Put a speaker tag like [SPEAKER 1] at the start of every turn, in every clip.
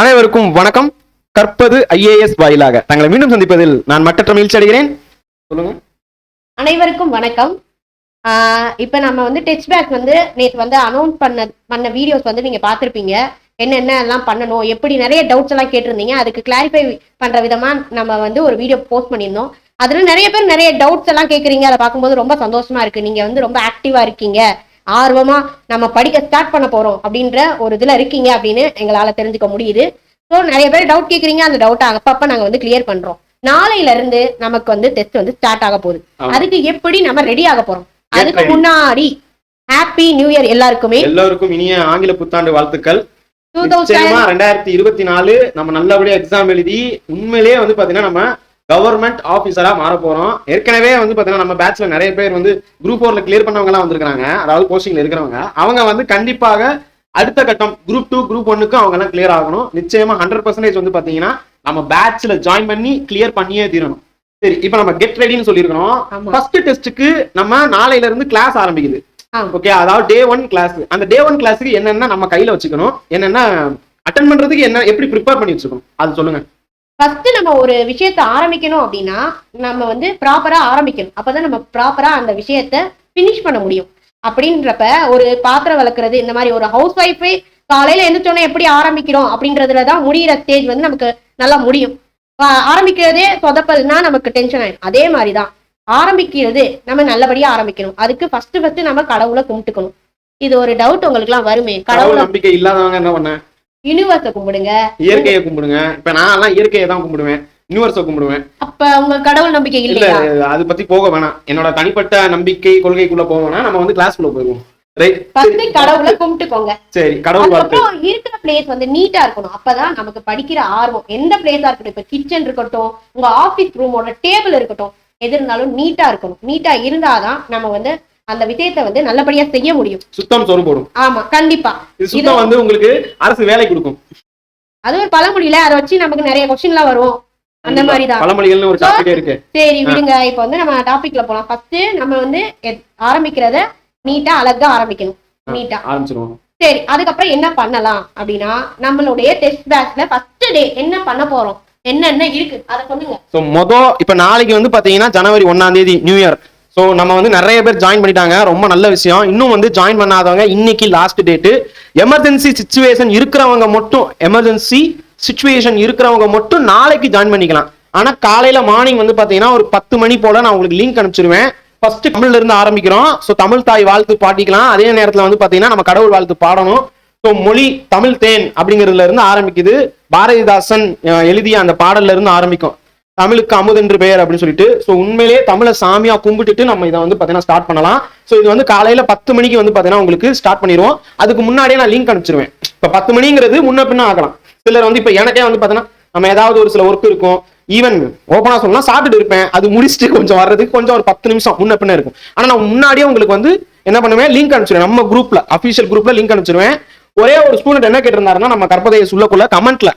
[SPEAKER 1] அனைவருக்கும் வணக்கம். கற்பது ஐஏஎஸ் வாயிலாக. தங்களை மீண்டும் சந்திப்பதில் நான் மற்ற மகிழ்ச்சி அடைகிறேன். சொல்லுங்க.
[SPEAKER 2] அனைவருக்கும் வணக்கம். இப்போ நம்ம வந்து டச் பேக் வந்து நேற்று வந்து அனௌன்ஸ் பண்ண பண்ண வீடியோஸ் வந்து நீங்கள் பார்த்துருப்பீங்க. என்னென்ன எல்லாம் பண்ணணும் எப்படி நிறைய டவுட்ஸ் எல்லாம் கேட்டிருந்தீங்க. அதுக்கு கிளாரிஃபை பண்ணுற விதமாக நம்ம வந்து ஒரு வீடியோ போஸ்ட் பண்ணியிருந்தோம். அதில் நிறைய பேர் நிறைய டவுட்ஸ் எல்லாம் கேட்குறீங்க. அதை பார்க்கும்போது ரொம்ப சந்தோஷமா இருக்கு. நீங்கள் வந்து ரொம்ப ஆக்டிவாக இருக்கீங்க. ஆர்வமா நம்ம படிக்க ஸ்டார்ட் பண்ண போறோம் அப்படின்ற ஒரு இதுல இருக்கீங்க அப்படின்னு எங்களால தெரிஞ்சுக்க முடியுது. ஸோ நிறைய பேர் டவுட் கேக்குறீங்க. அந்த டவுட்டை அப்பப்ப நாங்க வந்து கிளியர் பண்றோம். நாளையில இருந்து நமக்கு வந்து டெஸ்ட் வந்து ஸ்டார்ட் ஆக போகுது. அதுக்கு எப்படி நம்ம ரெடி ஆக போறோம்? அதுக்கு. முன்னாடி ஹாப்பி நியூ இயர் எல்லாருக்குமே.
[SPEAKER 1] எல்லோருக்கும் இனிய ஆங்கில புத்தாண்டு வாழ்த்துக்கள். ரெண்டாயிரத்தி இருபத்தி நாலு நம்ம நல்லபடியா எக்ஸாம் எழுதி உண்மையிலேயே வந்து பாத்தீங்கன்னா நம்ம கவர்மெண்ட் ஆபீசரா மாற போறோம் ஏற்கனவே வந்து பாத்தீங்கன்னா நம்ம பேட்ச்ல நிறைய பேர் வந்து குரூப் ஃபோர்ல கிளியர் பண்ணவங்க எல்லாம் வந்திருக்காங்க. அதாவது போஸ்டிங்ல இருக்கிறவங்க. அவங்க வந்து கண்டிப்பாக அடுத்த கட்டம் குரூப் டூ குரூப் ஒன்னுக்கு அவங்க எல்லாம் கிளியர் ஆகணும். நிச்சயமா ஹண்ட்ரட் பர்சன்டேஜ் வந்து பாத்தீங்கன்னா நம்ம பேட்ச்ல ஜாயின் பண்ணி கிளியர் பண்ணியே தீரணும். சரி இப்போ நம்ம கெட் ரெடின்னு சொல்லியிருக்கோம். ஃபர்ஸ்ட் டெஸ்ட்டுக்கு நம்ம நாளையில இருந்து கிளாஸ் ஆரம்பிக்குது. ஓகே அதாவது டே ஒன் கிளாஸ் அந்த டே ஒன் கிளாஸுக்கு என்னென்ன நம்ம கையில வச்சுக்கணும்? என்னென்ன அட்டன் பண்றதுக்கு என்ன எப்படி ப்ரிப்பேர் பண்ணி வச்சுக்கணும்? அது சொல்லுங்க.
[SPEAKER 2] ஃபர்ஸ்ட் நம்ம ஒரு விஷயத்த ஆரம்பிக்கணும் அப்படின்னா நம்ம வந்து ப்ராப்பரா ஆரம்பிக்கணும். அப்பதான் நம்ம ப்ராப்பரா அந்த விஷயத்த ஃபினிஷ் பண்ண முடியும். அப்படின்றப்ப ஒரு பாத்திரம் வளர்க்குறது இந்த மாதிரி ஒரு ஹவுஸ் ஒய்ஃபே காலையில எந்திரிச்சோன்னே எப்படி ஆரம்பிக்கிறோம் அப்படின்றதுல தான் முடியிற ஸ்டேஜ் வந்து நமக்கு நல்லா முடியும். ஆரம்பிக்கிறதே சொதப்பல்னா நமக்கு டென்ஷன் ஆயிடும் அதே மாதிரி தான் ஆரம்பிக்கிறது நம்ம நல்லபடியா ஆரம்பிக்கணும். அதுக்கு ஃபர்ஸ்ட் ஃபர்ஸ்ட் நம்ம கடவுளை கும்பிட்டுக்கணும். இது ஒரு டவுட் உங்களுக்குலாம் வருமே.
[SPEAKER 1] கடவுள்
[SPEAKER 2] கடவுளை
[SPEAKER 1] நம்பிக்கை இல்லாதவங்க என்ன பண்ண?
[SPEAKER 2] யூனிவர்ஸை கும்பிடுங்க.
[SPEAKER 1] இயற்கையை கும்பிடுங்க. இப்ப நான் எல்லாம் இயற்கையை தான் கும்பிடுவேன். யூனிவர்ஸை கும்பிடுவேன்.
[SPEAKER 2] அப்ப உங்க கடவுள் நம்பிக்கை
[SPEAKER 1] இல்ல அது பத்தி போக வேணாம். என்னோட தனிப்பட்ட நம்பிக்கை கொள்கைக்குள்ள வேணாம். நம்ம வந்து கிளாஸ்க்குள்ள போயிருவோம் ரைட்
[SPEAKER 2] ஃபர்ஸ்ட் கடவுளை கும்பிட்டுக்கோங்க.
[SPEAKER 1] சரி கடவுள்
[SPEAKER 2] இருக்கிற பிளேஸ் வந்து நீட்டா இருக்கணும். அப்பதான் நமக்கு படிக்கிற ஆர்வம். எந்த பிளேஸா இருக்கட்டும். இப்ப கிச்சன் இருக்கட்டும் உங்க ஆபீஸ் ரூமோட டேபிள் இருக்கட்டும். எது இருந்தாலும் நீட்டா இருக்கணும். நீட்டா இருந்தாதான் நம்ம வந்து அந்த விஷயத்தை வந்து நல்லபடியா செய்ய முடியும்.
[SPEAKER 1] சுத்தம் சொரு போடும்.
[SPEAKER 2] ஆமா கண்டிப்பா.
[SPEAKER 1] சுத்தம் வந்து உங்களுக்கு அரசு வேலை கொடுக்கும்.
[SPEAKER 2] அது ஒரு பழமொழியில அதை வச்சு நமக்கு நிறைய கொஸ்டின்லாம் வரும். அந்த மாதிரிதான்
[SPEAKER 1] பழமொழிகள்னு ஒரு டாபிக்கே இருக்கு.
[SPEAKER 2] சரி விடுங்க. இப்ப வந்து நம்ம டாபிக்ல போலாம். ஃபர்ஸ்ட் நம்ம வந்து ஆரம்பிக்கிறத நீட்டா அழகா ஆரம்பிக்கணும். நீட்டா
[SPEAKER 1] ஆரம்பிச்சிருவோம்.
[SPEAKER 2] சரி அதுக்கப்புறம் என்ன பண்ணலாம் அப்படின்னா நம்மளுடைய டெஸ்ட் பேட்ச்ல ஃபர்ஸ்ட் டே என்ன பண்ண போறோம்? என்னென்ன இருக்கு? அதை சொல்லுங்க.
[SPEAKER 1] ஸோ மொதல் இப்போ நாளைக்கு வந்து பார்த்தீங்கன்னா ஜனவரி ஒன்னாம் தேதி நியூ இயர் ஸோ நம்ம வந்து நிறைய பேர் ஜாயின் பண்ணிட்டாங்க. ரொம்ப நல்ல விஷயம். இன்னும் வந்து ஜாயின் பண்ணாதவங்க இன்னைக்கு லாஸ்ட் டேட்டு எமர்ஜென்சி சுச்சுவேஷன் இருக்கிறவங்க மட்டும் எமர்ஜென்சி சுச்சுவேஷன் இருக்கிறவங்க மட்டும் நாளைக்கு ஜாயின் பண்ணிக்கலாம். ஆனால் காலையில் மார்னிங் வந்து பார்த்தீங்கன்னா ஒரு பத்து மணி போல நான் உங்களுக்கு லிங்க் அனுப்பிச்சிருவேன். ஃபர்ஸ்ட் தமிழ்ல இருந்து ஆரம்பிக்கிறோம். ஸோ தமிழ் தாய் வாழ்த்து பாட்டிக்கலாம் அதே நேரத்தில் வந்து பார்த்தீங்கன்னா நம்ம கடவுள் வாழ்த்து பாடணும். ஸோ மொழி தமிழ் தேன் அப்படிங்கிறதுல இருந்து ஆரம்பிக்குது. பாரதிதாசன் எழுதிய அந்த பாடல்ல இருந்து ஆரம்பிக்கும். தமிழுக்கு அமுது என்று பெயர் அப்படின்னு சொல்லிட்டு ஸோ உண்மையிலேயே தமிழை சாமியா கும்பிட்டுட்டு நம்ம இதை வந்து பார்த்தீங்கன்னா ஸ்டார்ட் பண்ணலாம். ஸோ இது வந்து காலையில பத்து மணிக்கு வந்து பார்த்தீங்கன்னா உங்களுக்கு ஸ்டார்ட் பண்ணிடுவோம். அதுக்கு முன்னாடியே நான் லிங்க் அனுப்பிச்சிருவேன். இப்போ பத்து மணிங்கிறது முன்ன பின்ன ஆகலாம். சிலர் வந்து இப்போ எனக்கே வந்து பார்த்தீங்கன்னா நம்ம ஏதாவது ஒரு சில ஒர்க் இருக்கும். ஈவன் ஓப்பனாக சொல்லலாம் சாப்பிட்டுட்டு இருப்பேன். அது முடிச்சுட்டு கொஞ்சம் வர்றதுக்கு கொஞ்சம் ஒரு பத்து நிமிஷம் முன்ன பின்ன இருக்கும். ஆனால் நான் முன்னாடியே உங்களுக்கு வந்து என்ன பண்ணுவேன்? லிங்க் அனுப்பிச்சிருவேன். நம்ம குரூப்ல அஃபிஷியல் குரூப்ல லிங்க் அனுப்பிச்சிருவேன். ஒரே ஒரு ஸ்டூடெண்ட் என்ன கேட்டிருந்தாருன்னா நம்ம கற்பதையை சொல்லக்குள்ள கமெண்ட்ல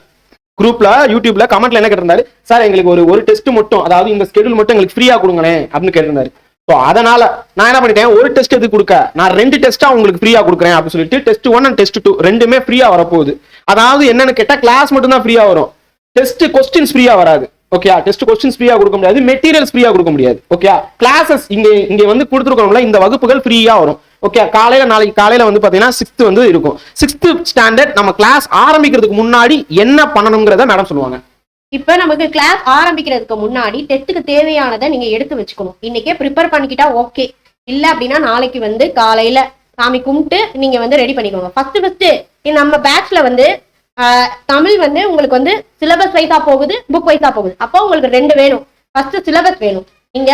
[SPEAKER 1] குரூப்ல யூடியூப்ல கமெண்ட்ல என்ன கேட்டிருந்தாரு? சார் எங்களுக்கு ஒரு ஒரு டெஸ்ட் மட்டும் அதாவது இந்த ஸ்கெடியூல் மட்டும் எங்களுக்கு ஃப்ரீயா கொடுங்களேன் அப்படின்னு கேட்டிருந்தாரு. ஸோ அதனால நான் என்ன பண்ணிட்டேன்? ஒரு டெஸ்ட் எது கொடுக்க? நான் ரெண்டு டெஸ்ட்டா உங்களுக்கு ஃப்ரீயா கொடுக்குறேன் அப்படின்னு சொல்லிட்டு test one and test two ரெண்டுமே ஃப்ரீயா வரப்போகுது. அதாவது என்னன்னு கேட்டால் கிளாஸ் மட்டும் தான் ஃப்ரீயா வரும். டெஸ்ட் கொஸ்டின்ஸ் ஃப்ரீயா வராது. ஓகே டெஸ்ட் கொஸ்டின்ஸ் ஃப்ரீயா கொடுக்க முடியாது. மெட்டீரியல்ஸ் ஃப்ரீயா கொடுக்க முடியாது. ஓகே கிளாஸஸ் இங்க இங்க வந்து கொடுத்துருக்கோம்ல இந்த வகுப்புகள் ஃப்ரீயா வரும். ஓகே காலையில நாளைக்கு காலையில வந்து பாத்தீங்கன்னா சிக்ஸ்த் வந்து இருக்கும். சிக்ஸ்த் ஸ்டாண்டர்ட் நம்ம கிளாஸ் ஆரம்பிக்கிறதுக்கு முன்னாடி என்ன பண்ணணுங்கிறத மேடம் சொல்லுவாங்க.
[SPEAKER 2] இப்ப நமக்கு கிளாஸ் ஆரம்பிக்கிறதுக்கு முன்னாடி டெஸ்ட்டுக்கு தேவையானதை நீங்க எடுத்து வச்சுக்கணும். இன்னைக்கே ப்ரிப்பேர் பண்ணிக்கிட்டா ஓகே இல்ல அப்படின்னா நாளைக்கு வந்து காலையில சாமி கும்பிட்டு நீங்க வந்து ரெடி பண்ணிக்கோங்க. ஃபர்ஸ்ட் ஃபர்ஸ்ட் நம்ம பேட்ச்ல வந்து தமிழ் வந்து உங்களுக்கு வந்து சிலபஸ் வைஸா போகுது புக் வைஸா போகுது. அப்போ உங்களுக்கு ரெண்டு வேணும். ஃபர்ஸ்ட் சிலபஸ் வேணும். நீங்க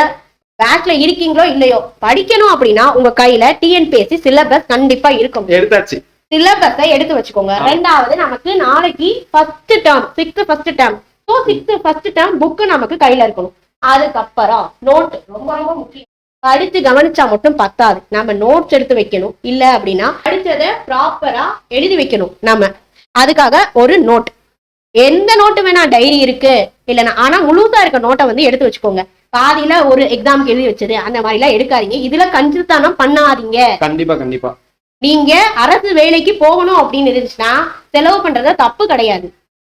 [SPEAKER 2] பேட்ச்ல இருக்கீங்களோ இல்லையோ படிக்கணும் அப்படின்னா உங்க கையில டிஎன்பிஎஸ்சி சிலபஸ் கண்டிப்பா இருக்கும்.
[SPEAKER 1] எடுத்தாச்சு.
[SPEAKER 2] சிலபஸை எடுத்து வச்சுக்கோங்க. ரெண்டாவது நமக்கு நாளைக்கு first term sixth first term so sixth first term book நமக்கு கையில இருக்கணும். அதுக்கப்புறம் நோட் ரொம்ப ரொம்ப முக்கியம். படிச்சு கவனிச்சா மட்டும் பத்தாது. நம்ம நோட்ஸ் எடுத்து வைக்கணும். இல்ல அப்படின்னா படிச்சதை ப்ராப்பரா எழுதி வைக்கணும் நம்ம அதுக்காக ஒரு நோட் எந்த நோட்டு வேணா டைரி இருக்கு இல்லைன்னா ஆனா முழுசா இருக்க நோட்டை வந்து எடுத்து வச்சுக்கோங்க. பாதியில ஒரு எக்ஸாம்க்கு எழுதி வச்சது. அந்த மாதிரி எல்லாம் எடுக்காதீங்க. இதுல கஞ்சித்தனம் பண்ணாதீங்க.
[SPEAKER 1] கண்டிப்பா கண்டிப்பா.
[SPEAKER 2] நீங்க அரசு வேலைக்கு போகணும் அப்படின்னு இருந்துச்சுன்னா செலவு பண்றது தப்பு கிடையாது.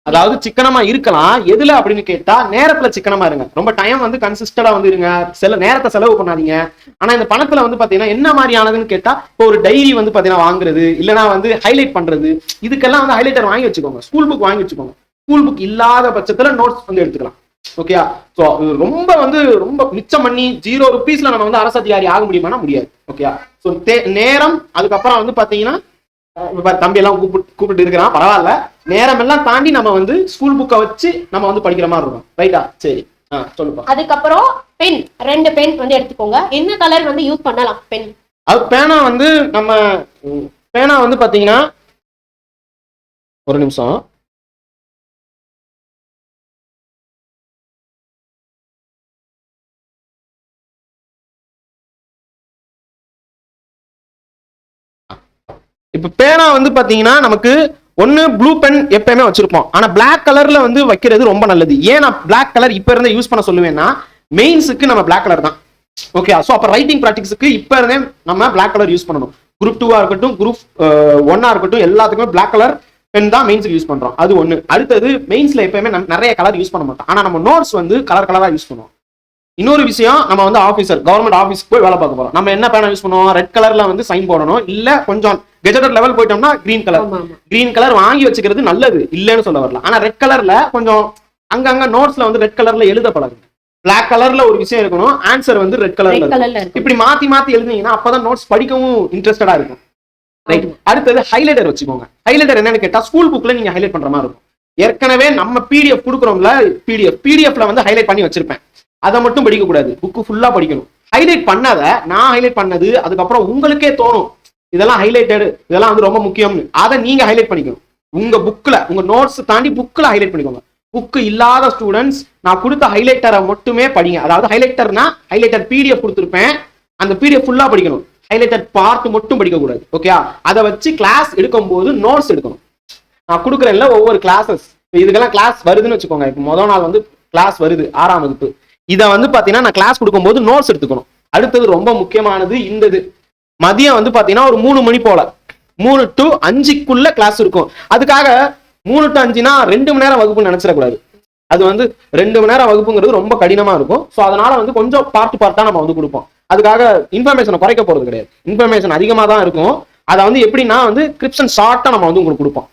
[SPEAKER 1] அதாவது சிக்கனமா இருக்கலாம். எதுல அப்படின்னு கேட்டா நேரத்துல சிக்கனமா இருங்க. ரொம்ப டைம் வந்து கன்சிஸ்டடா வந்து இருங்க. சில நேரத்தை செலவு பண்ணாதீங்க. ஆனா இந்த பணத்துல வந்து பாத்தீங்கன்னா என்ன மாதிரியானதுன்னு கேட்டா இப்போ ஒரு டைரி வந்து பாத்தீங்கன்னா வாங்குறது இல்லனா வந்து ஹைலைட் பண்றது இதுக்கெல்லாம் வந்து ஹைலைட்டர் வாங்கி வச்சுக்கோங்க. ஸ்கூல் புக் வாங்கி வச்சுக்கோங்க. ஸ்கூல் புக் இல்லாத பட்சத்துல நோட்ஸ் வந்து எடுத்துக்கலாம். ஓகேயா ஸோ ரொம்ப வந்து ரொம்ப மிச்சம் பண்ணி ஜீரோ ருபீஸ்ல நம்ம வந்து அரசு அதிகாரி ஆக முடியுமானா முடியாது. ஓகேயா ஸோ நேரம் அதுக்கப்புறம் வந்து பாத்தீங்கன்னா அஹ் இப்ப பாரு, தம்பி எல்லாம் கூப்பிட்டு கூப்பிட்டு இருக்கிறான் பரவாயில்ல. நேரம் எல்லாம் தாண்டி நம்ம வந்து ஸ்கூல் புக்கை வச்சு நம்ம வந்து படிக்கிற மாதிரி இருக்கும். ரைட்டா சரி. சொல்லுப்பா.
[SPEAKER 2] அதுக்கப்புறம் பென் ரெண்டு பென் வந்து எடுத்துக்கோங்க. என்ன கலர் வந்து யூஸ் பண்ணலாம் பென்
[SPEAKER 1] அது பேனா வந்து நம்ம பேனா வந்து பாத்தீங்கன்னா ஒரு நிமிஷம். இப்போ பேனா வந்து பார்த்தீங்கன்னா நமக்கு ஒன்று ப்ளூ பென் எப்பயுமே வச்சிருப்போம். ஆனால் பிளாக் கலர்ல வந்து வைக்கிறது ரொம்ப நல்லது. ஏன் நான் பிளாக் கலர் இப்போ இருந்தே யூஸ் பண்ண சொல்லுவேன்னா மெயின்ஸுக்கு நம்ம பிளாக் கலர் தான். ஓகே ஸோ அப்போ ரைட்டிங் ப்ராக்டிக்ஸுக்கு இப்போ இருந்தே நம்ம பிளாக் கலர் யூஸ் பண்ணணும். குரூப் டூவாக இருக்கட்டும் குரூப் ஒன்னாக இருக்கட்டும் எல்லாத்துக்குமே பிளாக் கலர் பென் தான் மெயின்ஸுக்கு யூஸ் பண்ணுறோம் அது ஒன்று அடுத்தது மெயின்ஸில் எப்பயுமே நம்ம நிறைய கலர் யூஸ் பண்ண மாட்டோம். ஆனால் நம்ம நோட்ஸ் வந்து கலர் கலராக யூஸ் பண்ணுவோம். இன்னொரு விஷயம் நம்ம வந்து ஆஃபீஸர் கவர்மெண்ட் ஆஃபீஸ்க்கு போய் வேலை பார்க்க போறோம். நம்ம என்ன பேனா யூஸ் பண்ணுவோம்? ரெட் கலர்ல வந்து சைன் போடணும். இல்ல கொஞ்சம் கெஜெட்டட் லெவல் போயிட்டோம்னா கிரீன் கலர் கிரீன் கலர் வாங்கி வச்சுக்கிறது நல்லது. இல்லைன்னு சொல்ல வரல. ஆனா ரெட் கலர்ல கொஞ்சம் அங்கங்க நோட்ஸ்ல வந்து ரெட் கலர்ல எழுத பழகுங்க Black கலர்ல ஒரு விஷயம் இருக்கணும். ஆன்சர் வந்து ரெட் கலர்ல இப்படி மாத்தி மாத்தி எழுதுனீங்கன்னா அப்பதான் நோட்ஸ் படிக்கவும் இன்ட்ரெஸ்டடா இருக்கும். ரைட். அடுத்தது ஹைலைட்டர் வச்சுக்கோங்க. ஹைலைட்டர் என்னன்னு கேட்டா ஸ்கூல் புக்ல நீங்க ஹைலைட் பண்ற மாதிரி இருக்கும். ஏற்கனவே நம்ம பிடிஎஃப் கொடுக்குறோம்ல பிடிஎஃப் பிடிஎஃப்ல வந்து ஹைலைட் பண்ணி வச்சிருப்பேன். அதை மட்டும் படிக்கக்கூடாது. புக்கு ஃபுல்லாக படிக்கணும். ஹைலைட் பண்ணாத நான் ஹைலைட் பண்ணது அதுக்கப்புறம் உங்களுக்கே தோணும். இதெல்லாம் ஹைலைட்டடு இதெல்லாம் வந்து ரொம்ப முக்கியம்னு. அதை நீங்கள் ஹைலைட் பண்ணிக்கணும். உங்கள் புக்கில் உங்கள் நோட்ஸ் தாண்டி புக்கில் ஹைலைட் பண்ணிக்கோங்க. புக்கு இல்லாத ஸ்டூடெண்ட்ஸ் நான் கொடுத்த ஹைலைட்டரை மட்டுமே படிங்க. அதாவது ஹைலைட்டர்னா ஹைலைட்டர் பிடிஎஃப் கொடுத்துருப்பேன். அந்த பிடிஎஃப் ஃபுல்லாக படிக்கணும். ஹைலைட்டர் பார்ட் மட்டும் படிக்கக்கூடாது. ஓகேயா ஓகே அதை வச்சு கிளாஸ் எடுக்கும்போது நோட்ஸ் எடுக்கணும். நான் கொடுக்குறேன்ல ஒவ்வொரு கிளாஸஸ் இதுக்கெல்லாம் கிளாஸ் வருதுன்னு வச்சுக்கோங்க. இப்போ முதல் நாள் வந்து கிளாஸ் வருது ஆறாம் வகுப்பு. இதை வந்து பார்த்தீங்கன்னா நான் கிளாஸ் கொடுக்கும்போது நோட்ஸ் எடுத்துக்கணும். அடுத்தது ரொம்ப முக்கியமானது இந்த இது மதியம் வந்து பார்த்தீங்கன்னா ஒரு மூணு மணி போல. மூணு டு அஞ்சுக்குள்ள கிளாஸ் இருக்கும். அதுக்காக மூணு டு அஞ்சுனா ரெண்டு மணி நேரம் வகுப்பு நினைச்சிடக்கூடாது. அது வந்து ரெண்டு மணி நேரம் வகுப்புங்கிறது ரொம்ப கடினமா இருக்கும். ஸோ அதனால வந்து கொஞ்சம் பார்ட் பார்ட்டா நம்ம வந்து கொடுப்போம். அதுக்காக இன்ஃபர்மேஷனை குறைக்க போறது கிடையாது. இன்ஃபர்மேஷன் அதிகமாக தான் இருக்கும். அதை வந்து எப்படின்னா வந்து கிரிப்ஷன் ஷார்ட்டா நம்ம வந்து உங்களுக்கு கொடுப்போம்.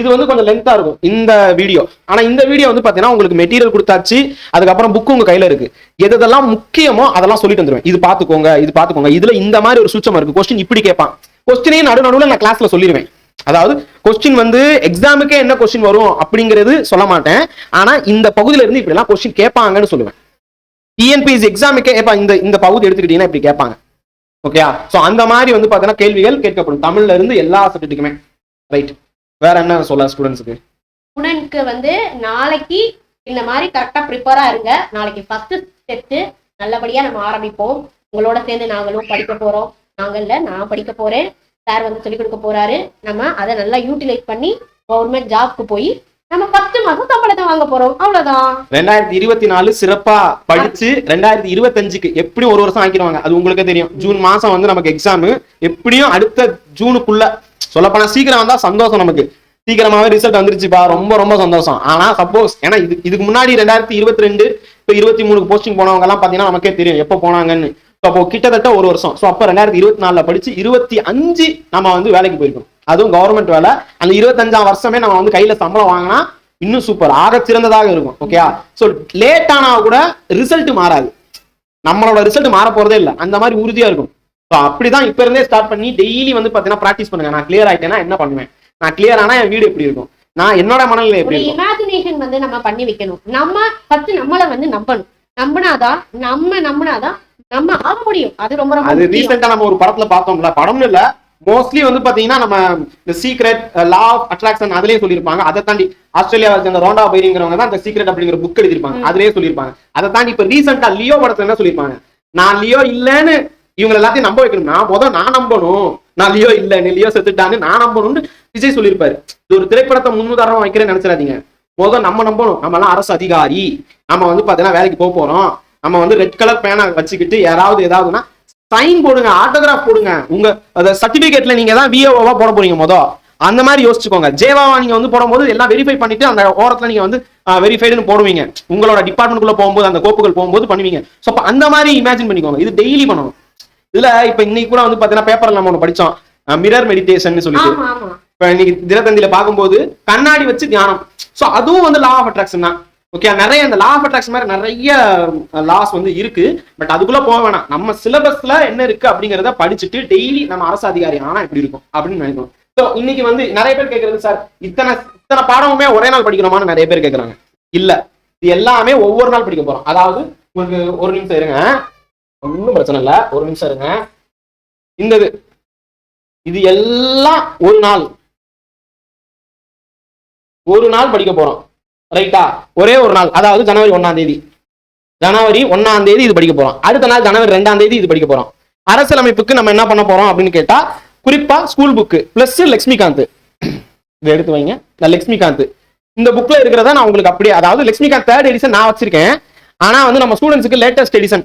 [SPEAKER 1] இது வந்து கொஞ்சம் லென்த்தாக இருக்கும் இந்த வீடியோ ஆனால் இந்த வீடியோ வந்து பார்த்தீங்கன்னா உங்களுக்கு மெட்டீரியல் கொடுத்தாச்சு அதுக்கப்புறம் புக்கு உங்கள் கையில் இருக்கு. எதெல்லாம் முக்கியமோ அதெல்லாம் சொல்லிட்டு வந்துருவேன் இது பார்த்துக்கோங்க இது பார்த்துக்கோங்க இதில் இந்த மாதிரி ஒரு சூச்சம் இருக்கு. கொஸ்டின் இப்படி கேட்பான். கொஸ்டினையும் நடு நடுவில் நான் கிளாஸில் சொல்லிடுவேன். அதாவது கொஸ்டின் வந்து எக்ஸாமுக்கே என்ன கொஸ்டின் வரும் அப்படிங்கிறது சொல்ல மாட்டேன். ஆனால் இந்த பகுதியில இருந்து இப்படிலாம் கொஸ்டின் கேட்பாங்கன்னு சொல்லுவேன். டிஎன்பிஎஸ் எக்ஸாமுக்கே இப்போ இந்த இந்த பகுதி எடுத்துக்கிட்டீங்கன்னா இப்படி கேட்பாங்க. ஓகேயா ஸோ அந்த மாதிரி வந்து பார்த்தீங்கன்னா கேள்விகள் கேட்கப்படும். தமிழ்ல இருந்து எல்லா சப்ஜெக்ட்டுக்குமே ரைட் வேற என்ன சொல்லலாம் ஸ்டூடெண்ட்ஸுக்கு
[SPEAKER 2] ஸ்டூடெண்ட்க்கு வந்து நாளைக்கு இந்த மாதிரி கரெக்டா ப்ரிப்பேரா இருங்க. நாளைக்கு ஃபஸ்ட்டு ஸ்டெப்பு நல்லபடியா நம்ம ஆரம்பிப்போம். உங்களோட சேர்ந்து நாங்களும் படிக்க போறோம். இல்லை நான் படிக்க போறேன். சார் வந்து சொல்லிக் கொடுக்க போறாரு. நம்ம அதை நல்லா யூட்டிலைஸ் பண்ணி கவர்மெண்ட் ஜாப்க்கு போய் நம்ம பத்து மாசம் சம்பளத்தை வாங்க போறோம். அவ்வளவுதான்.
[SPEAKER 1] ரெண்டாயிரத்தி இருபத்தி நாலு சிறப்பா படிச்சு ரெண்டாயிரத்தி இருபத்தஞ்சுக்கு எப்படியும் ஒரு வருஷம் ஆக்கிடுவாங்க. அது உங்களுக்கே தெரியும். ஜூன் மாசம் வந்து நமக்கு எக்ஸாம் எப்படியும் அடுத்த ஜூனுக்குள்ள சொல்லப்போனா சீக்கிரம் வந்தா சந்தோஷம் நமக்கு. சீக்கிரமாவே ரிசல்ட் வந்துருச்சுப்பா. ரொம்ப ரொம்ப சந்தோஷம். ஆனா சப்போஸ் ஏன்னா இது இதுக்கு முன்னாடி ரெண்டாயிரத்தி இருபத்தி ரெண்டு இப்போ இருபத்தி மூணுக்கு போஸ்டிங் போனவங்க எல்லாம் பாத்தீங்கன்னா நமக்கே தெரியும். எப்போ போனாங்கன்னு. இப்போ அப்போ கிட்டத்தட்ட ஒரு வருஷம். ஸோ அப்போ ரெண்டாயிரத்தி இருபத்தி நாலுல படிச்சு இருபத்தி அஞ்சு நம்ம வந்து வேலைக்கு போயிருக்கோம். அதுவும் கவர்மெண்ட் வேலை. அந்த இருபத்தஞ்சாம் வருஷமே நம்ம வந்து கையில சம்பளம் வாங்கினா இன்னும் சூப்பர் ஆக சிறந்ததாக இருக்கும். ஓகேயா ஸோ லேட் ஆனா கூட ரிசல்ட் மாறாது. நம்மளோட ரிசல்ட் மாற போறதே இல்லை. அந்த மாதிரி உறுதியா இருக்கும். ஸோ அப்படிதான் இப்ப இருந்தே ஸ்டார்ட் பண்ணி டெய்லி வந்து பாத்தீங்கன்னா ப்ராக்டிஸ் பண்ணுங்க. நான் கிளியர் ஆயிட்டேன்னா என்ன பண்ணுவேன்? நான் கிளியர் ஆனா என் வீடு எப்படி இருக்கும்? நான் என்னோட மனநிலை எப்படி
[SPEAKER 2] இமேஜினேஷன் வந்து நம்ம பண்ணி வைக்கணும். நம்ம ஃபர்ஸ்ட் நம்மள வந்து நம்பணும். நம்பினாதான் நம்ம நம்பினாதான் நம்ம ஆக முடியும். அது ரொம்ப ரொம்ப
[SPEAKER 1] அது. ரீசெண்டா நம்ம ஒரு படத்துல பார்த்தோம்ல படம்னு இல்ல மோஸ்ட்லி வந்து பாத்தீங்கன்னா நம்ம இந்த சீக்ரெட் லா ஆஃப் அட்ராக்ஷன் அதுலயே சொல்லியிருப்பாங்க. அதை தாண்டி ஆஸ்திரேலியாவை சேர்ந்த ரோண்டா பைரிங்கிறவங்க தான் அந்த சீக்ரெட் அப்படிங்கிற புக் எழுதிருப்பாங்க அதுலயே சொல்லியிருப்பாங்க. அதை தாண்டி இப்ப ரீசெண்டா லியோ படத்துல என்ன சொல்லியிருப்பாங்க? நான் லியோ இல்லைன்னு இவங்க எல்லாத்தையும் நம்ப வைக்கணும். நான் முதல் நான் நம்பணும். நான் லியோ இல்ல நீ லியோ செத்துட்டான்னு நான் நம்பணும்னு விஜய் சொல்லியிருப்பாரு. இது ஒரு திரைப்படத்தை முன்னுதாரணமா வைக்கிறேன்னு நினைச்சிடாதீங்க. முதல் நம்ம நம்பணும். நம்ம எல்லாம் அரசு அதிகாரி. நம்ம வந்து பாத்தீங்கன்னா வேலைக்கு போக போறோம். நம்ம வந்து ரெட் கலர் பேனா வச்சுக்கிட்டு யாராவது ஏதாவதுன்னா சைன் போடுங்க ஆட்டோகிராஃப் போடுங்க. உங்க அந்த சர்டிபிகேட்ல நீங்க தான் விஓவா போட போறீங்க மொத. அந்த மாதிரி யோசிச்சுக்கோங்க. ஜேவாவா நீங்க வந்து போடும்போது எல்லாம் வெரிஃபை பண்ணிட்டு அந்த ஓரத்துல நீங்க வந்து வெரிஃபைடுன்னு போடுவீங்க. உங்களோட டிபார்ட்மெண்ட்குள்ள போகும்போது அந்த கோப்புகள் போகும்போது பண்ணுவீங்க. ஸோ அந்த மாதிரி இமேஜின் பண்ணிக்கோங்க. இது டெய்லி பண்ணணும். இதுல இப்ப இன்னைக்கு கூட வந்து பாத்தீங்கன்னா பேப்பர்ல நம்ம ஒன்று படிச்சோம். மிரர் மெடிடேஷன் சொல்லிட்டு. இப்ப இன்னைக்கு தினத்தந்தியில பார்க்கும்போது கண்ணாடி வச்சு தியானம். சோ அதுவும் வந்து லா ஆஃப் அட்ராக்ஷன் தான். ஓகே நிறைய இந்த லா ஆஃப் அட்ராக்ஷன் மாதிரி நிறைய லாஸ் வந்து இருக்கு. பட் அதுக்குள்ள போக வேணாம். நம்ம சிலபஸ்ல என்ன இருக்கு அப்படிங்கிறத படிச்சுட்டு டெய்லி நம்ம அரசு அதிகாரி ஆனா இப்படி இருக்கும் அப்படின்னு நினைக்கணும். ஸோ இன்னைக்கு வந்து நிறைய பேர் கேட்கறது சார் இத்தனை இத்தனை பாடமுமே ஒரே நாள் படிக்கிறோமான்னு நிறைய பேர் கேட்கறாங்க இல்ல. இது எல்லாமே ஒவ்வொரு நாள் படிக்க போறோம். அதாவது உங்களுக்கு ஒரு நிமிஷம் இருங்க. ஒன்றும் பிரச்சனை இல்லை. ஒரு நிமிஷம் இருங்க. இந்த இது. இது எல்லாம் ஒரு நாள். ஒரு நாள் படிக்க போறோம். ரைட்டா ஒரே ஒரு நாள் அதாவது ஜனவரி ஒன்னாம் தேதி. ஜனவரி ஒன்னாம் தேதி இது படிக்க போறோம். அடுத்த நாள் ஜனவரி ரெண்டாம் தேதி இது படிக்க போறோம். அரசியலமைப்புக்கு நம்ம என்ன பண்ண போறோம் அப்படின்னு கேட்டா குறிப்பா ஸ்கூல் புக்கு பிளஸ் லக்ஷ்மிகாந்த். இதை எடுத்து வைங்க. இந்த இந்த புக்ல இருக்கிறத நான் உங்களுக்கு அப்படியே அதாவது லக்ஷ்மிகாந்த் தேர்ட் எடிஷன் நான் வச்சிருக்கேன். ஆனா வந்து நம்ம ஸ்டூடெண்ட்ஸுக்கு லேட்டஸ்ட் எடிஷன்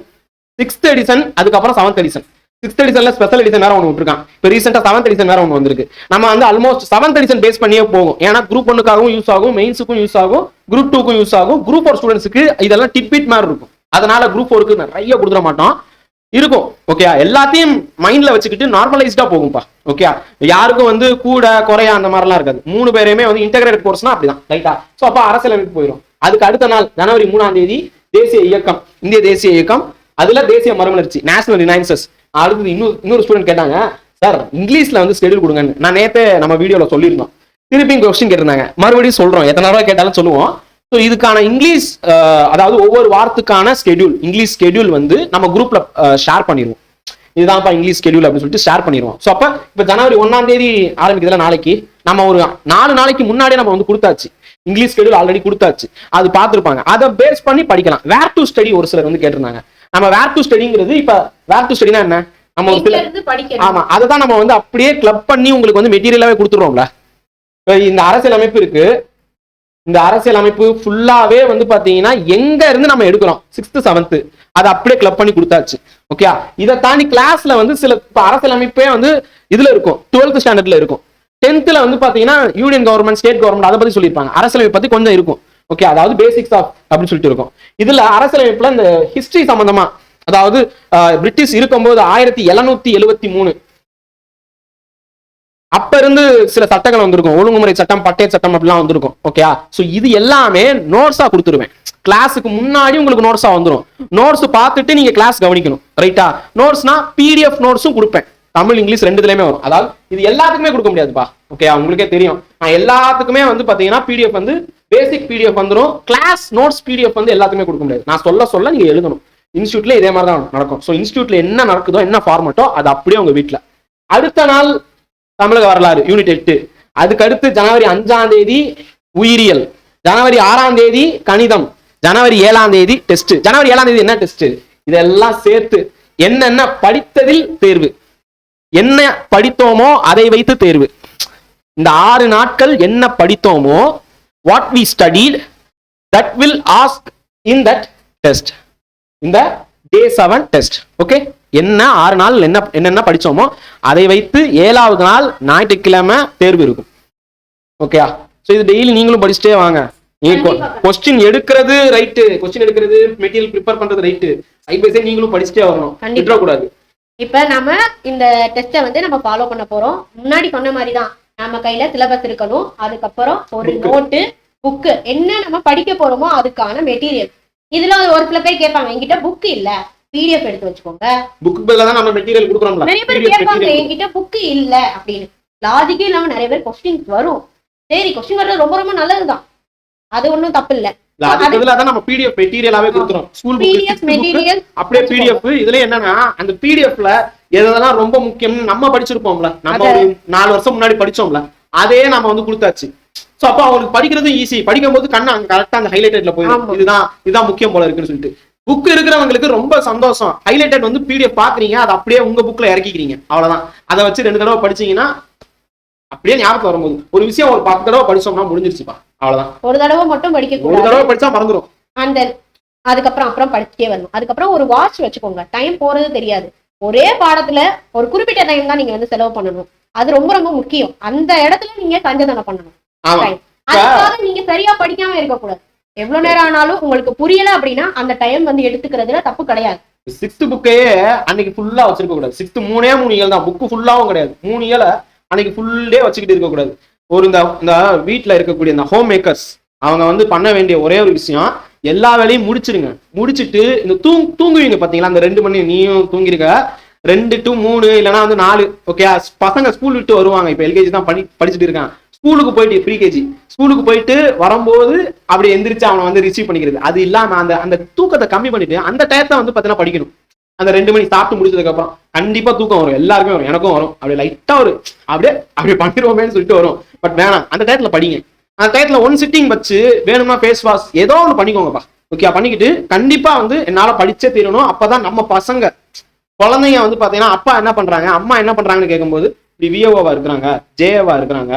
[SPEAKER 1] சிக்ஸ்த் எடிஷன் அதுக்கப்புறம் செவன்த் எடிஷன் சிக்ஸ்த் எடிஷன்ல ஸ்பெஷல் எடிஷன் வேற ஒன்று விட்டுருக்கான். இப்போ ரீசெண்டாக செவன்த் எடிஷன் வேற ஒன்று வந்திருக்கு. நம்ம வந்து ஆல்மோஸ்ட் செவன்த் எடிஷன் பேஸ் பண்ணியே போகும். ஏன்னா குரூப் ஒன்னுக்காகவும் யூஸ் ஆகும் மெயின்ஸுக்கும் யூஸ் ஆகும். குரூப் டூக்கும் யூஸ் ஆகும். குரூப் ஃபோர் ஸ்டூடெண்ட்ஸுக்கு இதெல்லாம் டிட்பிட் மாதிரி இருக்கும். அதனால குரூப் ஃபோருக்கு நிறைய கொடுத்துட மாட்டோம். இருக்கும். ஓகே எல்லாத்தையும் மைண்ட்ல வச்சுக்கிட்டு நார்மலைஸ்டா போகும்பா ஓகே யாருக்கும் வந்து கூட குறையா அந்த மாதிரிலாம் இருக்காது. மூணு பேரையுமே வந்து இன்டகிரேட் கோர்ஸ்னா அப்படிதான். ரைட்டா ஸோ அப்போ அரசியலமைப்பு போயிடும் அதுக்கு அடுத்த நாள் ஜனவரி மூணாம் தேதி தேசிய இயக்கம். இந்திய தேசிய இயக்கம். அதுல தேசிய மறுமலர்ச்சி நேஷனல் ரினைன்சஸ் அடுத்தது இன்னொரு இன்னொரு ஸ்டூடெண்ட் கேட்டாங்க சார் இங்கிலீஷ்ல வந்து ஸ்கெடியூல் கொடுங்கன்னு. நான் நேத்தே நம்ம வீடியோல சொல்லியிருந்தோம். திருப்பியும் கொஸ்டின் கேட்டிருந்தாங்க. மறுபடியும் சொல்றோம். எத்தனை தடவை கேட்டாலும் சொல்லுவோம். ஸோ இதுக்கான இங்கிலீஷ் அதாவது ஒவ்வொரு வாரத்துக்கான ஸ்கெடியூல் இங்கிலீஷ் ஸ்கெடியூல் வந்து நம்ம குரூப்ல ஷேர் பண்ணிடுவோம் இதுதான்ப்பா இங்கிலீஷ் ஸ்கெடியூல் அப்படின்னு சொல்லிட்டு ஷேர் பண்ணிடுவோம் ஸோ அப்போ இப்போ ஜனவரி ஒன்னாம் தேதி ஆரம்பிக்கிறதுல நாளைக்கு நம்ம ஒரு நாலு நாளைக்கு முன்னாடியே நம்ம வந்து கொடுத்தாச்சு. இங்கிலீஷ் ஸ்கெடியூல் ஆல்ரெடி கொடுத்தாச்சு. அது பார்த்துருப்பாங்க. அதை பேஸ் பண்ணி படிக்கலாம். வேர் டு ஸ்டடி ஒரு சிலர் வந்து கேட்டிருந்தாங்க. நம்ம வேர் டு ஸ்டடிங்கிறது இப்போ வேர் டு ஸ்டடினா என்ன? நம்ம ஒரு சில ஆமா. அதை தான் நம்ம வந்து அப்படியே கிளப் பண்ணி உங்களுக்கு வந்து மெட்டீரியலாவே கொடுத்துருவோம்ல இந்த அரசியல் அமைப்பு இருக்கு. இந்த அரசியல் அமைப்பு ஃபுல்லாவே வந்து பாத்தீங்கன்னா எங்க இருந்து நம்ம எடுக்கிறோம்? சிக்ஸ்த் செவன்த் அதை அப்படியே கிளப் பண்ணி கொடுத்தாச்சு. ஓகே இதை தாண்டி கிளாஸ்ல வந்து சில இப்போ அரசியல் அமைப்பே வந்து இதுல இருக்கும். டுவெல்த் ஸ்டாண்டர்ட்ல இருக்கும். டென்த்ல வந்து பாத்தீங்கன்னா யூனியன் கவர்மெண்ட் ஸ்டேட் கவர்மெண்ட் அதை பத்தி சொல்லியிருப்பாங்க. அரசியலமைப்பு பத்தி கொஞ்சம் இருக்கும். ஓகே அதாவது பேசிக்ஸ் ஆஃப் அப்படின்னு சொல்லிட்டு இருக்கும். இதுல அரசியலமைப்புல இந்த ஹிஸ்டரி சம்பந்தமா அதாவது பிரிட்டிஷ் இருக்கும்போது ஆயிரத்தி எழுநூத்தி எழுவத்தி மூணு. அப்ப இருந்து சில சட்டங்கள் வந்திருக்கும். ஒழுங்குமுறை சட்டம் பட்டய சட்டம் அப்படிலாம் வந்திருக்கும். ஓகேயா ஸோ இது எல்லாமே நோட்ஸா கொடுத்துருவேன். கிளாஸுக்கு முன்னாடி உங்களுக்கு நோட்ஸா வந்துரும். நோட்ஸ் பார்த்துட்டு நீங்க கிளாஸ் கவனிக்கணும். ரைட்டா நோட்ஸ்னா பிடிஎஃப் நோட்ஸும் கொடுப்பேன். தமிழ் இங்கிலீஷ் ரெண்டுலயுமே வரும். அதாவது இது எல்லாத்துக்குமே கொடுக்க முடியாதுப்பா. ஓகே உங்களுக்கே தெரியும். நான் எல்லாத்துக்குமே வந்து பாத்தீங்கன்னா பிடிஎஃப் வந்து பேசிக் பிடிஎஃப் வந்துடும் கிளாஸ் நோட்ஸ் பிடிஎஃப் வந்து எல்லாத்துக்குமே கொடுக்க முடியாது. நான் சொல்ல சொல்ல நீங்க எழுதணும். இன்ஸ்டியூட்ல இதே மாதிரி தான் நடக்கும். ஸோ இன்ஸ்டியூட்ல என்ன நடக்குதோ என்ன ஃபார்மட்டோ அது அப்படியே உங்க வீட்டில் அடுத்த நாள் தமிழக வரலாறு யூனிட் எட்டு. அதுக்கடுத்து ஜனவரி அஞ்சாம் தேதி உயிரியல். ஜனவரி ஆறாம் தேதி கணிதம். ஜனவரி ஏழாம் தேதி டெஸ்ட் ஜனவரி ஏழாம் தேதி என்ன டெஸ்ட் இதெல்லாம் சேர்த்து என்னென்ன படித்ததில் தேர்வு? என்ன படித்தோமோ அதை வைத்து தேர்வு. இந்த ஆறு நாட்கள் என்ன படித்தோமோ what we studied that will ask in that test இந்த டே செவன் டெஸ்ட் ஓகே என்ன ஆறு நாள் என்ன என்னென்ன படிச்சோமோ அதை வைத்து ஏழாவது நாள் ஞாயிற்றுக்கிழமை தேர்வு இருக்கும். ஓகேயா ஸோ இது டெய்லி நீங்களும் படிச்சுட்டே வாங்க. கொஸ்டின் எடுக்கிறது ரைட்டு கொஸ்டின் எடுக்கிறது மெட்டீரியல் ப்ரிப்பேர் பண்றது ரைட்டு சைட் பை சைட் நீங்களும் படிச்சுட்டே வரணும்.
[SPEAKER 2] கண்டிப்பா.
[SPEAKER 1] விட்டுறக்கூடாது.
[SPEAKER 2] இப்ப நம்ம இந்த டெஸ்ட்டை வந்து நம்ம ஃபாலோ பண்ண போறோம். முன்னாடி சொன்ன மாதிரி தான் நம்ம கையில சிலபஸ் இருக்கணும். அதுக்கப்புறம் ஒரு
[SPEAKER 1] Book.
[SPEAKER 2] நோட்டு புக்கு என்ன நம்ம படிக்க போறோமோ அதுக்கான மெட்டீரியல் இதுல ஒரு சில பேர் கேட்பாங்க என்கிட்ட புக் இல்ல. பிடிஎஃப் எடுத்து வச்சுக்கோங்க.
[SPEAKER 1] புக் பதிலா தான் நம்ம மெட்டீரியல் கொடுக்குறோம்ல.
[SPEAKER 2] நிறைய பேர் கேட்பாங்க. என்கிட்ட புக் இல்ல அப்படின்னு. லாஜிக்கே இல்லாம நிறைய பேர் கொஸ்டின் வரும். சரி கொஸ்டின் வர்றது ரொம்ப ரொம்ப நல்லதுதான். அது ஒண்ணும் தப்பு இல்ல.
[SPEAKER 1] நம்ம பிடிஎஃப் மெட்டீரியலாவே ஸ்கூல்
[SPEAKER 2] பிடிஎஃப் மெட்டீரியல்
[SPEAKER 1] அப்படியே பிடிஎஃப் இதுல என்னன்னா அந்த பிடிஎஃப்ல எதெல்லாம் ரொம்ப முக்கியம்னு நம்ம படிச்சிருப்போம்ல. நம்ம ஒரு நாலு வருஷம் முன்னாடி படிச்சோம்ல. அதே நம்ம வந்து கொடுத்தாச்சு. சோ அப்போ அவங்களுக்கு படிக்கிறது ஈஸி படிக்கும் போது கண்ணு அங்க கரெக்டா அந்த ஹைலைட்டட்ல போயிடும். இதுதான் இதுதான் முக்கியம் போல இருக்குன்னு சொல்லிட்டு. புக் இருக்கிறவங்களுக்கு ரொம்ப சந்தோஷம். ஹைலைட்டட் வந்து பிடிஎஃப் பாக்குறீங்க அதை அப்படியே உங்க புக்ல இறக்கிக்கிறீங்க. அவ்வளவுதான். அதை வச்சு ரெண்டு தடவை படிச்சீங்கன்னா அப்படியே ஞாபகம் வரும்போது ஒரு விஷயம் ஒரு பத்து தடவை படிச்சோம்னா முடிஞ்சிருச்சுப்பா. அவ்வளவுதான்.
[SPEAKER 2] ஒரு தடவை மட்டும் படிக்க
[SPEAKER 1] ஒரு தடவை படிச்சா மறந்துடும்
[SPEAKER 2] அந்த அதுக்கப்புறம் அப்புறம் படிச்சுட்டே வரணும். அதுக்கப்புறம் ஒரு வாட்ச் வச்சுக்கோங்க. டைம் போறது தெரியாது. ஒரே பாடத்துல ஒரு குறிப்பிட்ட டைம் தான் நீங்க வந்து செலவு பண்ணணும். அது ரொம்ப ரொம்ப முக்கியம். அந்த இடத்துல நீங்க சஞ்சதனை பண்ணணும். நீங்க சரியா படிக்காம இருக்கக்கூடாது. எவ்வளவு நேரம் ஆனாலும் உங்களுக்கு புரியல அப்படின்னா அந்த டைம் வந்து எடுத்துக்கிறதுல தப்பு கிடையாது.
[SPEAKER 1] சிக்ஸ்த் புக்கையே அன்னைக்கு ஃபுல்லா வச்சிருக்க கூடாது. சிக்ஸ்த் மூணே மூணு இயல் தான். புக்கு ஃபுல்லாவும் கிடையாது. மூணு இயலை அன்னைக்கு ஃபுல் டே வச்சுக்கிட்டு இருக்க கூடாது. ஒரு இந்த இந்த வீட்டில் இருக்கக்கூடிய இந்த ஹோம் மேக்கர்ஸ் அவங்க வந்து பண்ண வேண்டிய ஒரே ஒரு விஷயம் எல்லா வேலையும் முடிச்சிருங்க. முடிச்சிட்டு இந்த தூங் தூங்குவீங்க பாத்தீங்களா? அந்த ரெண்டு மணி நீயும் தூங்கிருக்க. ரெண்டு டு மூணு இல்லைன்னா வந்து நாலு ஓகே பசங்க ஸ்கூல் விட்டு வருவாங்க. இப்போ எல்கேஜி தான் படி படிச்சுட்டு இருக்கான். ஸ்கூலுக்கு போயிட்டு ப்ரீகேஜி ஸ்கூலுக்கு போயிட்டு வரும்போது அப்படி எந்திரிச்சு அவனை வந்து ரிசீவ் பண்ணிக்கிறது. அது இல்லாம அந்த அந்த தூக்கத்தை கம்மி பண்ணிட்டு அந்த டயத்தை வந்து பார்த்தீங்கன்னா படிக்கணும். அந்த ரெண்டு மணி சாப்பிட்டு முடிச்சதுக்கு அப்புறம் கண்டிப்பா தூக்கம் வரும். எல்லாருக்குமே வரும். எனக்கும் வரும். அப்படியே லைட்டா ஒரு அப்படியே அப்படியே பண்ணிடுவோமேன்னு சொல்லிட்டு வரும். பட் வேணாம். அந்த டயத்துல படிங்க. அந்த டயத்துல ஒன் சிட்டிங் வச்சு வேணும்னா ஃபேஸ் வாஷ் ஏதோ ஒன்று பண்ணிக்கோங்கப்பா. ஓகே பண்ணிக்கிட்டு கண்டிப்பா வந்து என்னால படிச்சே தீரணும். அப்பதான் நம்ம பசங்க குழந்தைங்க வந்து பாத்தீங்கன்னா அப்பா என்ன பண்றாங்க? அம்மா என்ன பண்றாங்கன்னு கேட்கும்போது இப்படி விஓவா இருக்கிறாங்க ஜேஏவா இருக்கிறாங்க.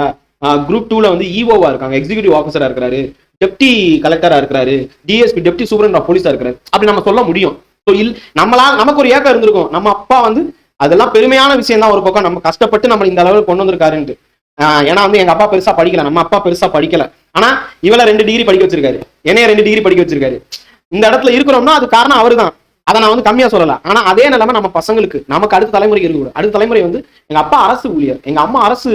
[SPEAKER 1] குரூப் டூவில் வந்து இஓவா இருக்காங்க. எக்ஸிகியூட்டிவ் ஆஃபீஸராக இருக்கிறாரு. டெப்டி கலெக்டராக இருக்கிறாரு. டிஎஸ்பி டெப்டி சூப்பரண்ட் ஆஃப் போலீஸாக இருக்கிறாரு. அப்படி நம்ம சொல்ல முடியும். ஸோ இல் நம்மளா நமக்கு ஒரு ஏக்கம் இருந்திருக்கும். நம்ம அப்பா வந்து அதெல்லாம் பெருமையான விஷயம் தான் ஒரு பக்கம். நம்ம கஷ்டப்பட்டு நம்ம இந்த அளவுக்கு கொண்டு வந்திருக்காருன்ட்டு. ஏன்னா வந்து எங்க அப்பா பெருசா படிக்கல. நம்ம அப்பா பெருசா படிக்கல. ஆனா இவளை ரெண்டு டிகிரி படிக்க வச்சிருக்காரு. என்னைய ரெண்டு டிகிரி படிக்க வச்சிருக்காரு. இந்த இடத்துல இருக்கிறோம்னா அது காரணம் அவர்தான். அதை நான் வந்து கம்மியா சொல்லல. ஆனா அதே நிலைமை நம்ம பசங்களுக்கு நமக்கு அடுத்த தலைமுறை இருக்கக்கூடாது அடுத்த தலைமுறை வந்து எங்க அப்பா அரசு ஊழியர் எங்க அம்மா அரசு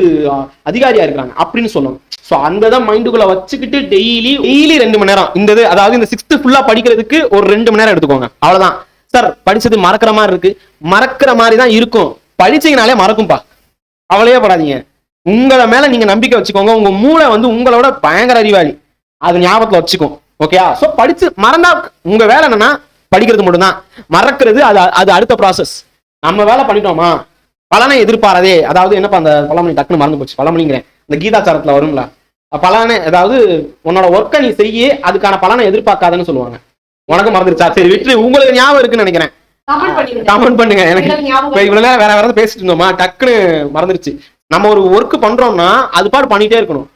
[SPEAKER 1] அதிகாரியாக அதிகாரியா இருக்கிறாங்க அப்படின்னு சொல்லணும். ஸோ அந்த தான் மைண்டுக்குள்ள வச்சுக்கிட்டு டெய்லி டெய்லி ரெண்டு மணி நேரம். இந்த அதாவது இந்த சிக்ஸ்த் ஃபுல்லா படிக்கிறதுக்கு ஒரு ரெண்டு மணி நேரம் எடுத்துக்கோங்க. அவ்வளவுதான். சார் படிச்சது மறக்கிற மாதிரி இருக்கு. மறக்கிற மாதிரி தான் இருக்கும். படிச்சீங்கனாலே மறக்கும்பா. அவளையே படாதீங்க. உங்களை மேல நீங்க நம்பிக்கை வச்சுக்கோங்க. உங்க மூளை வந்து உங்களோட பயங்கர அறிவாளி. அது ஞாபகத்துல வச்சுக்கும். ஓகேயா ஸோ படிச்சு மறந்தா உங்க வேலை என்னன்னா படிக்கிறது மட்டும்தான். மறக்கிறது அது அது அடுத்த ப்ராசஸ் நம்ம வேலை பண்ணிட்டோமா? பலனை எதிர்பாராதே. அதாவது என்னப்பா அந்த பழமொழி டக்குன்னு மறந்து போச்சு. பழமொழிங்கிறேன். இந்த கீதாச்சாரத்துல வரும்ல. பலனை அதாவது உன்னோட ஒர்க்கை நீ செய்ய அதுக்கான பலனை எதிர்பார்க்காதன்னு சொல்லுவாங்க. உனக்கு மறந்துருச்சா? சரி விட்டு உங்களுக்கு ஞாபகம் இருக்குன்னு நினைக்கிறேன்.
[SPEAKER 2] கமெண்ட்
[SPEAKER 1] பண்ணுங்க. எனக்கு இப்ப இவ்வளவு நேரம் வேற வேற பேசிட்டு இருந்தோமா? டக்குன்னு மறந்துருச்சு. நம்ம ஒரு ஒர்க் பண்றோம்னா அது பாடு பண்ணிட்டே இருக்கணும்.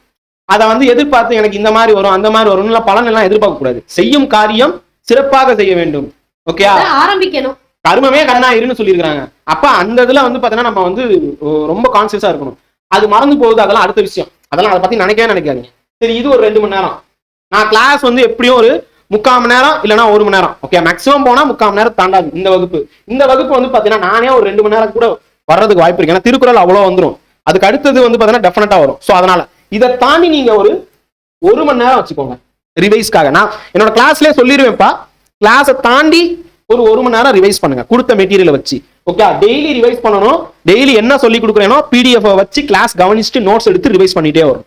[SPEAKER 1] அதை வந்து எதிர்பார்த்து எனக்கு இந்த மாதிரி வரும் அந்த மாதிரி வரும்ல பலன் எல்லாம் எதிர்பார்க்க கூடாது செய்யும் காரியம் சிறப்பாக செய்ய வேண்டும். ஓகேயா
[SPEAKER 2] ஆரம்பிக்கணும்.
[SPEAKER 1] கர்மமே கண்ணா இருன்னு சொல்லியிருக்காங்க அப்ப அந்த இதுல வந்து பாத்தீங்கன்னா நம்ம வந்து ரொம்ப கான்சியஸா இருக்கணும். அது மறந்து போகுது அதெல்லாம் அடுத்த விஷயம். அதெல்லாம் அதை பத்தி நினைக்கவே நினைக்காதீங்க. சரி இது ஒரு ரெண்டு மணி நேரம். நான் கிளாஸ் வந்து எப்படியும் ஒரு முக்கால் மணி நேரம் இல்லைன்னா ஒரு மணி நேரம். ஓகே மேக்ஸிமம் போனா முக்கால் மணி நேரம் தாண்டாது. இந்த வகுப்பு. இந்த வகுப்பு வந்து பாத்தீங்கன்னா நானே ஒரு ரெண்டு மணி நேரம் கூட வர்றதுக்கு வாய்ப்பு இருக்கு. ஏன்னா திருக்குறள் அவ்வளோ வந்துரும். அதுக்கு அடுத்தது வந்து பாத்தீங்கன்னா டெஃபினட்டா வரும். ஸோ அதனால இதை தாண்டி நீங்க ஒரு ஒரு மணி நேரம் வச்சுக்கோங்க. ரிவைஸ்க்காக நான் என்னோட கிளாஸ்லேயே சொல்லிடுவேன்ப்பா கிளாஸை தாண்டி ஒரு ஒரு மணி நேரம் ரிவைஸ் பண்ணுங்க. கொடுத்த மெட்டீரியலை வச்சு. ஓகே டெய்லி ரிவைஸ் பண்ணணும். டெய்லி என்ன சொல்லி கொடுக்குறேனோ பிடிஎஃப் வச்சு கிளாஸ் கவனிச்சுட்டு நோட்ஸ் எடுத்து ரிவைஸ் பண்ணிட்டே வரும்.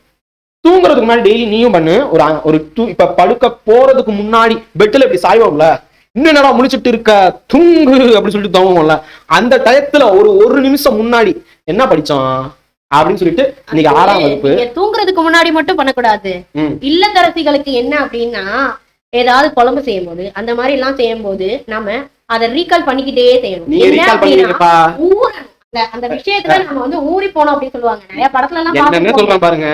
[SPEAKER 1] தூங்குறதுக்கு முன்னாடி டெய்லி நீயும் பண்ணு. ஒரு ஒரு தூ இப்ப படுக்க போறதுக்கு முன்னாடி பெட்டில் இப்படி சாய்வோம்ல? இன்னும் என்னடா முழிச்சிட்டு இருக்க? தூங்கு அப்படின்னு சொல்லிட்டு தோணும்ல அந்த டயத்துல ஒரு ஒரு நிமிஷம் முன்னாடி என்ன படிச்சோம் அப்படின்னு சொல்லிட்டு இன்னைக்கு ஆறாம் வகுப்பு.
[SPEAKER 2] தூங்குறதுக்கு முன்னாடி மட்டும் பண்ணக்கூடாது. இல்லத்தரசிகளுக்கு என்ன அப்படின்னா ஏதாவது குழம்பு செய்யும் போது அந்த மாதிரி எல்லாம் செய்யும் போது நாம அதை ரீகால் பண்ணிக்கிட்டே செய்யணும். என்ன அப்படின்னா ஊறணும் அந்த விஷயத்துல நம்ம வந்து ஊறி போனோம் அப்படின்னு சொல்லுவாங்க. நிறைய படத்துல எல்லாம்.
[SPEAKER 1] சொல்றேன் பாருங்க.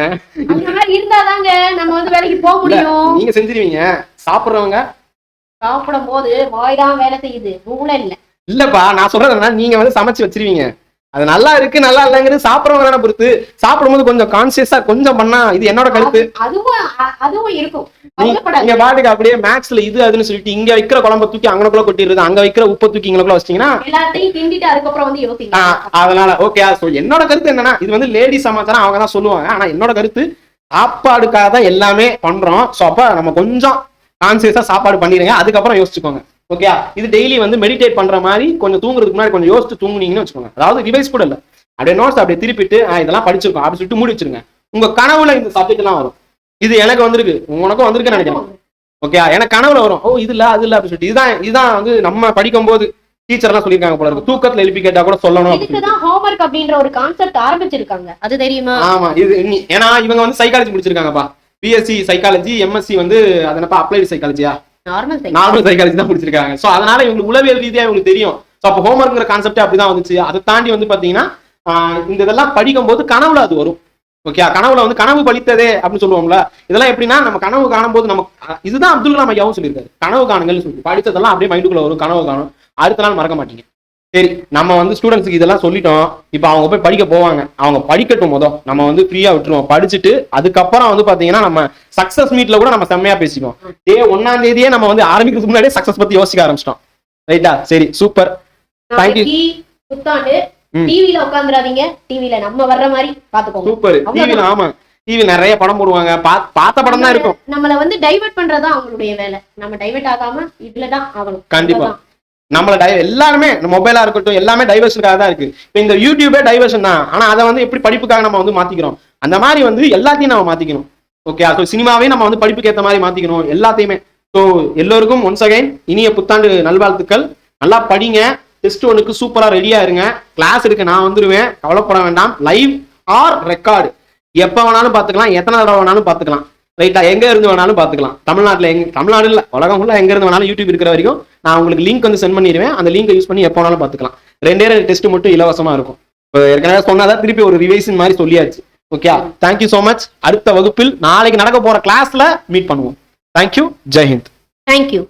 [SPEAKER 2] அந்த மாதிரி இருந்தாதாங்க நம்ம வந்து வேலைக்கு போக முடியும்.
[SPEAKER 1] நீங்க செஞ்சிருவீங்க. சாப்பிடுறவங்க?
[SPEAKER 2] சாப்பிடும் போது வாய் தான் வேலை செய்யுது. மூளை இல்ல.
[SPEAKER 1] இல்லப்பா நான் சொல்றது என்னன்னா நீங்க வந்து சமைச்சு வச்சிருவீங்க. அது நல்லா இருக்கு நல்லா இல்லைங்கிறது சாப்பிடுறவங்க தானே பொறுத்து. சாப்பிடும்போது கொஞ்சம் கான்சியஸா கொஞ்சம் பண்ணா இது என்னோட கருத்து.
[SPEAKER 2] அதுவும் இருக்கும்.
[SPEAKER 1] நீங்க பாட்டுக்கு அப்படியே மேக்ஸ்ல இது அதுன்னு சொல்லிட்டு இங்க வைக்கிற குழம்ப தூக்கி அங்கனக்குள்ள கொட்டிடுறது அங்க வைக்கிற உப்பை தூக்கி இங்கனக்குள்ள வச்சிட்டீங்கன்னா
[SPEAKER 2] எல்லாத்தையும்
[SPEAKER 1] அதனால ஓகே சோ என்னோட கருத்து என்னன்னா இது வந்து லேடி சமாச்சாரம் அவங்க தான் சொல்லுவாங்க. ஆனா என்னோட கருத்து சாப்பாடுக்காக தான் எல்லாமே பண்றோம். சோ அப்ப நம்ம கொஞ்சம் கான்சியஸா சாப்பாடு பண்ணிடுங்க. அதுக்கப்புறம் யோசிச்சுக்கோங்க. ஓகே இது டெய்லி வந்து மெடிடேட் பண்ற மாதிரி கொஞ்சம் தூங்குறதுக்கு முன்னாடி கொஞ்சம் யோசிச்சு தூங்குனீங்கன்னு வச்சுக்கோங்க. அதாவது ரிவைஸ் கூட இல்ல. அப்படியே நோட்ஸ் அப்படியே திருப்பிட்டு இதெல்லாம் படிச்சிருக்கோம் அப்படி சொல்லிட்டு மூடி வச்சிருங்க. உங்க கனவுல இந்த சப்ஜெக்ட் எல்லாம் வரும். இது எனக்கு வந்திருக்கு. உனக்கும் வந்திருக்குன்னு நினைக்கிறேன். ஓகே எனக்கு கனவுல வரும். ஓ இது இல்ல அது இல்ல அப்படி சொல்லிட்டு. இதுதான் இதுதான் வந்து நம்ம படிக்கும் போது டீச்சர் எல்லாம் சொல்லியிருக்காங்க போல இருக்கு. தூக்கத்துல எழுப்பி கேட்டா கூட சொல்லணும் அப்படின்னு.
[SPEAKER 2] இதுக்குதான் ஹோம்ஒர்க் அப்படின்ற ஒரு கான்செப்ட் ஆரம்பிச்சிருக்காங்க. அது தெரியுமா?
[SPEAKER 1] ஆமா இது ஏன்னா இவங்க வந்து சைக்காலஜி முடிச்சிருக்காங்கப்பா. பிஎஸ்சி சைக்காலஜி எம்எஸ்சி வந்து அது என்னப்பா அப்ளைடு சைக்காலஜியா
[SPEAKER 2] நார்மல்
[SPEAKER 1] நார்மல் சைக்காலஜி தான் முடிச்சிருக்காங்க. ஸோ அதனால இவங்களுக்கு உளவியல் ரீதியாக இவங்களுக்கு தெரியும். ஸோ அப்போ ஹோம்ஒர்க்ங்கிற கான்செப்ட் அப்படிதான் வந்துச்சு. அதை தாண்டி வந்து பாத்தீங்கன்னா இந்த இதெல்லாம் படிக்கும் போது கனவுல அது வரும். ஓகே கனவுல வந்து கனவு பழித்ததே அப்படின்னு சொல்லுவோம்ல. இதெல்லாம் எப்படின்னா நம்ம கனவு காணும்போது நம்ம இதுதான் அப்துல் கலாம் ஐயாவும் சொல்லியிருக்காரு. கனவு காணுங்கள்னு சொல்லி படித்ததெல்லாம் அப்படியே மைண்டுக்குள்ள வரும் கனவு காணும். அடுத்த நாள் மறக்க மாட்டீங்க. சரி நம்ம வந்து ஸ்டூடெண்ட்ஸுக்கு இதெல்லாம் சொல்லிட்டோம். இப்போ அவங்க போய் படிக்க போவாங்க. அவங்க படிக்கட்டும் மொதல். நம்ம வந்து ஃப்ரீயா விட்டுருவோம். படிச்சுட்டு அதுக்கப்புறம் வந்து பாத்தீங்கன்னா நம்ம சக்சஸ் மீட்ல கூட நம்ம செம்மையா பேசிக்குவோம். டே ஒன்னாம் தேதியே நம்ம வந்து ஆரம்பிக்கிறதுக்கு முன்னாடியே சக்சஸ் பத்தி யோசிக்க ஆரம்பிச்சிட்டோம். ரைட்டா சரி சூப்பர் தேங்க்யூ
[SPEAKER 2] புத்தாண்டு. டிவில உட்காந்துராதீங்க டிவில நம்ம வர்ற மாதிரி பாத்துக்கோங்க.
[SPEAKER 1] சூப்பர் டிவில ஆமா. டிவி நிறைய படம் போடுவாங்க. பார்த்த படம் தான் இருக்கும்.
[SPEAKER 2] நம்மள வந்து டைவர்ட் பண்றதுதான் அவங்களுடைய வேலை. நம்ம டைவர்ட் ஆகாம இதுலதான் ஆகணும்.
[SPEAKER 1] கண்டிப்பா. நம்மள டை எல்லாருமே மொபைலா இருக்கட்டும் எல்லாமே டைவர்ஷனுக்காக தான் இருக்கு. இப்போ இந்த யூடியூபே டைவர்ஷன் தான். ஆனா அதை வந்து எப்படி படிப்புக்காக நம்ம வந்து மாத்திக்கிறோம்? அந்த மாதிரி வந்து எல்லாத்தையும் நம்ம மாத்திக்கணும். ஓகே ஸோ சினிமாவே நம்ம வந்து படிப்புக்கு ஏற்ற மாதிரி மாத்திக்கணும் எல்லாத்தையுமே. ஸோ எல்லோருக்கும் ஒன்ஸ் அகைன் இனிய புத்தாண்டு நல்வாழ்த்துக்கள். நல்லா படிங்க. டெஸ்ட் ஒனுக்கு சூப்பராக ரெடியாக இருங்க. கிளாஸ் இருக்கு நான் வந்துடுவேன் கவலைப்பட வேண்டாம். லைவ் ஆர் ரெக்கார்டு எப்போ வேணாலும் பார்த்துக்கலாம். எத்தனை தடவை வேணாலும் பார்த்துக்கலாம். ரைட்டா எங்கே இருந்து வேணாலும் பார்த்துக்கலாம். தமிழ்நாட்டில் எங்க தமிழ்நாடு இல்லை உலகம் ஃபுல்லாக எங்கே இருந்து வேணாலும் யூடியூப் இருக்கிற வரைக்கும் நான் உங்களுக்கு லிங்க் வந்து சென்ட் பண்ணிடுவேன். அந்த லிங்கை யூஸ் பண்ணி எப்போ வேணாலும் பாத்துக்கலாம் ரெண்டே ரெண்டு டெஸ்ட் மட்டும் இலவசமாக இருக்கும். இப்போ ஏற்கனவே சொன்னாதான் திருப்பி ஒரு ரிவைஷன் மாதிரி சொல்லியாச்சு. ஓகே தேங்க்யூ ஸோ மச் அடுத்த வகுப்பில் நாளைக்கு நடக்க போகிற கிளாஸ்ல மீட் பண்ணுவோம். தேங்க்யூ ஜெய்ஹிந்த்
[SPEAKER 2] தேங்க்யூ